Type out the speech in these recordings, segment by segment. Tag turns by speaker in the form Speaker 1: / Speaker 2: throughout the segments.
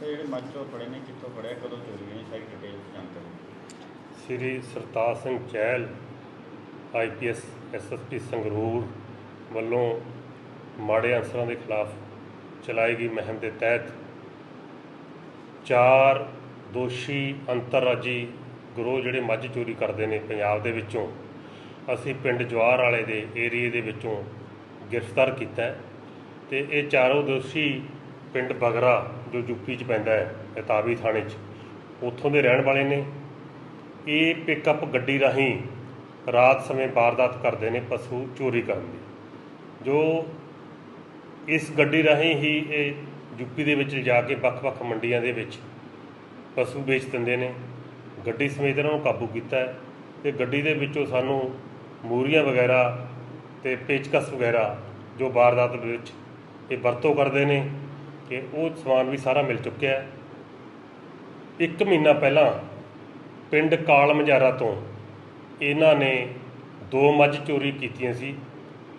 Speaker 1: ਤੇ ਜਿਹੜੇ ਮੱਝੋਂ ਫੜੇ ਨੇ, ਕਿੱਥੋਂ ਫੜਿਆ, ਕਦੋਂ ਚੋਰੀ ਹੋਈ, ਸਾਰੀ ਡਿਟੇਲ ਜਾਣਕਾਰੀ
Speaker 2: ਸ੍ਰੀ ਸਰਤਾਜ ਸਿੰਘ ਚਹਿਲ ਆਈਪੀਐਸ ਐਸਐਸਪੀ ਸੰਗਰੂਰ ਵੱਲੋਂ ਮਾੜੇ ਅਨਸਰਾਂ ਦੇ ਖਿਲਾਫ ਚਲਾਈ ਗਈ ਮੁਹਿੰਮ ਦੇ ਤਹਿਤ ਚਾਰ ਦੋਸ਼ੀ ਅੰਤਰਰਾਜੀ ਗਰੋਹ ਜਿਹੜੇ ਮੱਝ ਚੋਰੀ ਕਰਦੇ ਨੇ ਪੰਜਾਬ ਦੇ ਵਿੱਚੋਂ, ਅਸੀਂ ਪਿੰਡ ਜਵਾਰ ਵਾਲੇ ਦੇ ਏਰੀਏ ਦੇ ਵਿੱਚੋਂ ਗ੍ਰਿਫਤਾਰ ਕੀਤਾ ਹੈ ਤੇ ਇਹ ਚਾਰੋਂ ਦੋਸ਼ੀ ਪਿੰਡ ਬਗਰਾ ਜੋ ਯੂਪੀ 'ਚ ਪੈਂਦਾ ਹੈ ਇਤਾਬੀ ਥਾਣੇ 'ਚ, ਉੱਥੋਂ ਦੇ ਰਹਿਣ ਵਾਲੇ ਨੇ। ਇਹ ਪਿਕਅਪ ਗੱਡੀ ਰਾਹੀਂ ਰਾਤ ਸਮੇਂ ਵਾਰਦਾਤ ਕਰਦੇ ਨੇ, ਪਸ਼ੂ ਚੋਰੀ ਕਰਨ ਦੀ। ਜੋ ਇਸ ਗੱਡੀ ਰਾਹੀਂ ਹੀ ਇਹ ਯੂਪੀ ਦੇ ਵਿੱਚ ਜਾ ਕੇ ਵੱਖ-ਵੱਖ ਮੰਡੀਆਂ ਦੇ ਵਿੱਚ ਪਸ਼ੂ ਵੇਚ ਦਿੰਦੇ ਨੇ। ਗੱਡੀ ਸਮੇਤ ਇਹਨਾਂ ਨੂੰ ਕਾਬੂ ਕੀਤਾ ਹੈ ਤੇ ਗੱਡੀ ਦੇ ਵਿੱਚੋਂ ਸਾਨੂੰ ਮੂਰੀਆਂ ਵਗੈਰਾ ਤੇ ਪੇਚਕਸ ਵਗੈਰਾ ਜੋ ਵਾਰਦਾਤ ਵਿੱਚ ਇਹ ਵਰਤੋਂ ਕਰਦੇ ਨੇ। ਕਿ ਉਹ ਸਮਾਨ ਵੀ ਸਾਰਾ ਮਿਲ ਚੁੱਕਿਆ ਹੈ। ਇੱਕ ਮਹੀਨਾ ਪਹਿਲਾਂ ਪਿੰਡ ਕਾਲ ਮਜਾਰਾ ਤੋਂ ਇਹਨਾਂ ਨੇ ਦੋ ਮੱਝ ਚੋਰੀ ਕੀਤੀਆਂ ਸੀ,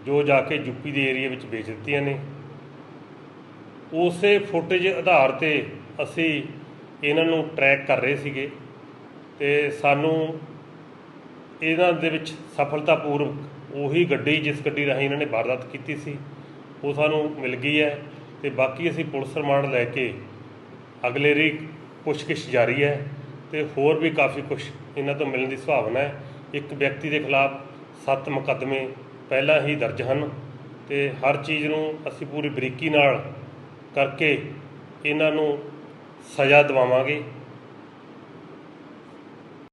Speaker 2: ਜੋ ਜਾ ਕੇ ਯੂਪੀ ਦੇ ਏਰੀਆ ਵਿੱਚ ਵੇਚ ਦਿੱਤੀਆਂ ਨੇ। ਉਸੇ ਫੁਟੇਜ ਆਧਾਰ ਤੇ ਅਸੀਂ ਇਹਨਾਂ ਨੂੰ ਟਰੈਕ ਕਰ ਰਹੇ ਸੀਗੇ ਤੇ ਸਾਨੂੰ ਇਹਨਾਂ ਦੇ ਵਿੱਚ ਸਫਲਤਾਪੂਰਵਕ ਉਹੀ ਗੱਡੀ, ਜਿਸ ਗੱਡੀ ਰਾਹੀਂ ਇਹਨਾਂ ਨੇ ਵਾਰਦਾਤ ਕੀਤੀ ਸੀ, ਉਹ ਸਾਨੂੰ ਮਿਲ ਗਈ ਹੈ। ਤੇ ਬਾਕੀ ਅਸੀਂ ਪੁਲਿਸ ਰਿਮਾਂਡ ਲੈ ਕੇ ਅਗਲੇਰੀ ਪੁੱਛਗਿੱਛ ਜਾਰੀ ਹੈ ਤੇ ਹੋਰ ਵੀ ਕਾਫੀ ਕੁਝ ਇਹਨਾਂ ਤੋਂ ਮਿਲਣ ਦੀ ਸੰਭਾਵਨਾ ਹੈ। ਇੱਕ ਵਿਅਕਤੀ ਦੇ ਖਿਲਾਫ ਸੱਤ ਮੁਕੱਦਮੇ ਪਹਿਲਾਂ ਹੀ ਦਰਜ ਹਨ ਤੇ ਹਰ ਚੀਜ਼ ਨੂੰ ਅਸੀਂ ਪੂਰੀ ਬਰੀਕੀ ਨਾਲ ਕਰਕੇ ਇਹਨਾਂ ਨੂੰ ਸਜ਼ਾ ਦਿਵਾਵਾਂਗੇ।